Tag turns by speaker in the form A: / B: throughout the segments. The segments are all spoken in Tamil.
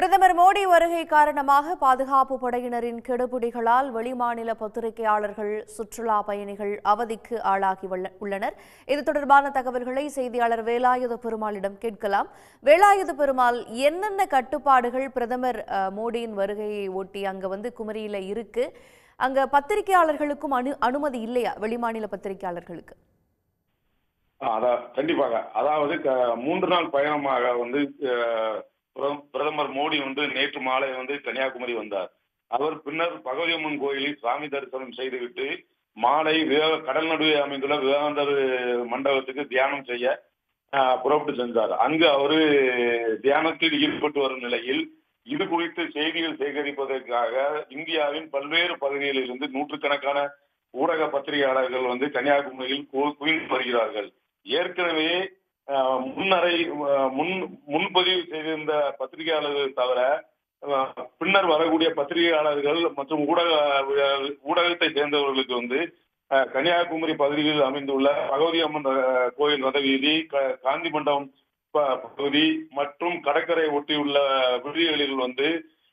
A: பிரதமர் மோடி வருகை காரணமாக பாதுகாப்பு படையினரின் கெடுபிடிகளால் வெளிமாநில பத்திரிகையாளர்கள் சுற்றுலா பயணிகள் அவதிக்கு ஆளாகி உள்ளனர். இது தொடர்பான தகவல்களை செய்தியாளர் வேலாயுத பெருமாளிடம் கேட்கலாம். வேலாயுத பெருமாள் என்னென்ன கட்டுப்பாடுகள் பிரதமர் மோடியின் வருகையை ஒட்டி அங்க வந்து குமரியில இருக்கு? அங்க பத்திரிகையாளர்களுக்கும் அனு அனுமதி இல்லையா வெளிமாநில பத்திரிகையாளர்களுக்கு?
B: கண்டிப்பாக. அதாவது மூன்று நாள் பயணமாக வந்து பிரதமர் மோடி வந்து நேற்று மாலை வந்து கன்னியாகுமரி வந்தார். அவர் பின்னர் பகவதியம்மன் கோயிலில் சாமி தரிசனம் செய்துவிட்டு மாலை விவேக கடல் நடுவே அமைந்துள்ள விவேகானந்தர் மண்டபத்துக்கு தியானம் செய்ய புறப்பட்டு சென்றார். அங்கு அவரு தியானத்தில் ஈடுபட்டு வரும் நிலையில் இது குறித்து செய்திகள் சேகரிப்பதற்காக இந்தியாவின் பல்வேறு பகுதிகளில் இருந்து நூற்றுக்கணக்கான ஊடக பத்திரிகையாளர்கள் வந்து கன்னியாகுமரியில் குவிந்து வருகிறார்கள். ஏற்கனவே முன்னரை முன் முன்பதிவு செய்திருந்த பத்திரிகையாளர்கள் தவிர பின்னர் வரக்கூடிய பத்திரிகையாளர்கள் மற்றும் ஊடக ஊடகத்தை சேர்ந்தவர்களுக்கு வந்து கன்னியாகுமரி பகுதியில் அமைந்துள்ள பகவதி அம்மன் கோயில் ரத வீதி காந்தி மண்டபம் பகுதி மற்றும் கடற்கரை ஒட்டியுள்ள விடுதிகளில் வந்து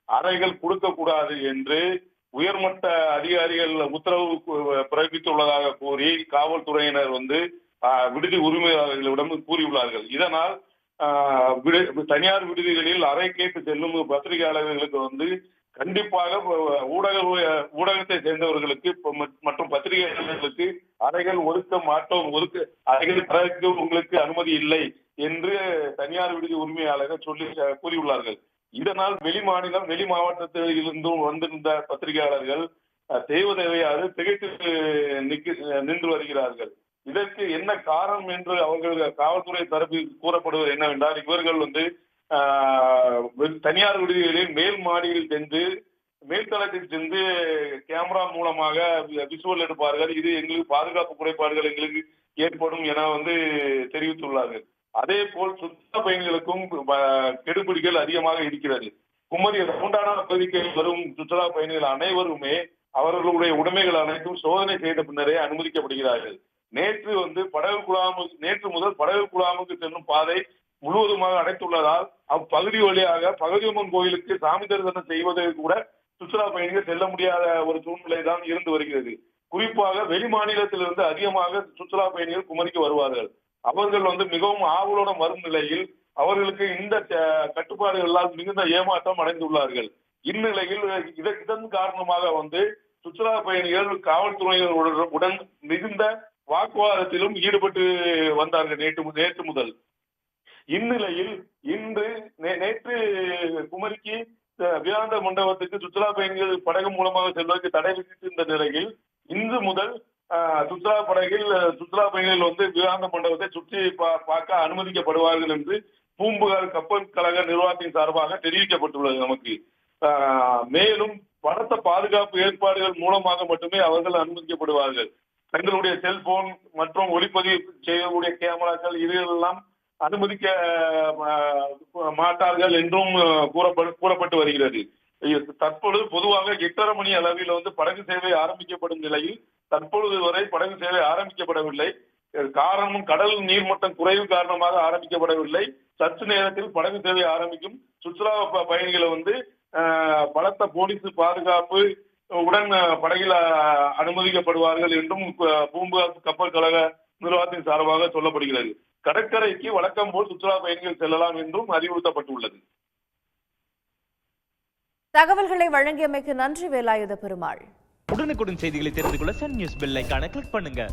B: அறைகள் கொடுக்கக்கூடாது என்று உயர்மட்ட அதிகாரிகள் உத்தரவு பிறப்பித்துள்ளதாக கூறி காவல்துறையினர் வந்து விடுதி உரிமையாளர்களிடம் கூறியுள்ளார்கள். இதனால் ஆஹ், விடு- தனியார் விடுதிகளில் அறை கேட்டு செல்லும் பத்திரிகையாளர்களுக்கு வந்து கண்டிப்பாக ஊடக ஊடகத்தை சேர்ந்தவர்களுக்கு மற்றும் பத்திரிகையாளர்களுக்கு அறைகள் ஒதுக்க மாட்டோம் ஒதுக்க அறைகள் தரக்கு உங்களுக்கு அனுமதி இல்லை என்று தனியார் விடுதி உரிமையாளர்கள் சொல்லி கூறியுள்ளார்கள். இதனால் வெளி மாநிலம் வெளி மாவட்டத்தில் இருந்தும் வந்திருந்த பத்திரிகையாளர்கள் அஹ், திகைத்து நிக்கு நின்று வருகிறார்கள். இதற்கு என்ன காரணம் என்று அவர்கள் காவல்துறை தரப்பில் கூறப்படுவது என்னவென்றால் இவர்கள் வந்து ஆஹ், தனியார் விடுதிகளில் மேல் மாடியில் சென்று மேல்தளத்தில் சென்று கேமரா மூலமாக விசுவல் எடுப்பார்கள். இது எங்களுக்கு பாதுகாப்பு குறைபாடுகள் எங்களுக்கு ஏற்படும் என வந்து தெரிவித்துள்ளார்கள். அதே போல் சுற்றுலா பயணிகளுக்கும் கெடுபிடிகள் அதிகமாக இருக்கிறது. குமரி உண்டான பகுதிக்கு வரும் சுற்றுலா பயணிகள் அனைவருமே அவர்களுடைய உடைமைகள் அனைத்தும் சோதனை செய்த பின்னரே அனுமதிக்கப்படுகிறார்கள். நேற்று வந்து படகு குழாமு நேற்று முதல் படகு குழாமுக்கு செல்லும் பாதை முழுவதுமாக அடைத்துள்ளதால் அப்பகுதி வழியாக பகுதியம்மன் கோயிலுக்கு சாமி தரிசனம் செய்வதற்கு கூட சுற்றுலா பயணிகள் செல்ல முடியாத ஒரு சூழ்நிலை தான் இருந்து வருகிறது. குறிப்பாக வெளி மாநிலத்திலிருந்து அதிகமாக சுற்றுலா பயணிகள் குமரிக்கு வருவார்கள். அவர்கள் வந்து மிகவும் ஆவலுடன் வரும் நிலையில் அவர்களுக்கு இந்த கட்டுப்பாடுகளால் மிகுந்த ஏமாற்றம் அடைந்துள்ளார்கள். இந்நிலையில் இதன் காரணமாக வந்து சுற்றுலா பயணிகள் காவல்துறையினர் உடன் மிகுந்த வாக்குவாதத்திலும் ஈடுபட்டு வந்தார்கள் நேற்று நேற்று முதல். இந்நிலையில் இன்று நேற்று குமரிக்கு விவேகானந்த மண்டபத்துக்கு சுற்றுலா பயணிகள் படகு மூலமாக செல்வதற்கு தடை விதித்திருந்த நிலையில் இன்று முதல் சுற்றுலா படகில் சுற்றுலா பயணிகள் வந்து விவேகானந்த மண்டபத்தை சுற்றி பா- பார்க்க அனுமதிக்கப்படுவார்கள் என்று பூம்புகார் கப்பல் கழக நிர்வாகத்தின் சார்பாக தெரிவிக்கப்பட்டுள்ளது நமக்கு. ஆஹ், மேலும் பலத்த பாதுகாப்பு ஏற்பாடுகள் மூலமாக மட்டுமே அவர்கள் அனுமதிக்கப்படுவார்கள். தங்களுடைய செல்போன் மற்றும் ஒளிப்பதிவு செய்யக்கூடிய கேமராக்கள் இதையெல்லாம் அனுமதிக்க மாட்டார்கள் என்றும் கூறப்படு கூறப்பட்டு வருகிறது. தற்பொழுது பொதுவாக எட்டரை மணி அளவில் வந்து படகு சேவை ஆரம்பிக்கப்படும் நிலையில் தற்பொழுது வரை படகு சேவை ஆரம்பிக்கப்படவில்லை. காரணமும் கடல் நீர்மட்டம் குறைவு காரணமாக ஆரம்பிக்கப்படவில்லை. சற்று நேரத்தில் படகு சேவை ஆரம்பிக்கும் சுற்றுலா பயணிகளை வந்து பலத்த போலீஸ் பாதுகாப்பு உடன் படகில் அனுமதிக்கப்படுவார்கள் என்றும் ஆஹ், பூம்புகார் கப்பல் கழக நிர்வாகத்தின் சார்பாக சொல்லப்படுகிறது. கடற்கரைக்கு வழக்கம் போல் சுற்றுலா பயணிகள் செல்லலாம் என்றும் அறிவுறுத்தப்பட்டுள்ளது.
A: தகவல்களை வழங்கியமைக்கு நன்றி வேலாயுத பெருமாள்.
C: உடனுக்குடன் செய்திகளை தெரிந்து கொள்ள சன் நியூஸ் பெல் கிளிக் பண்ணுங்க.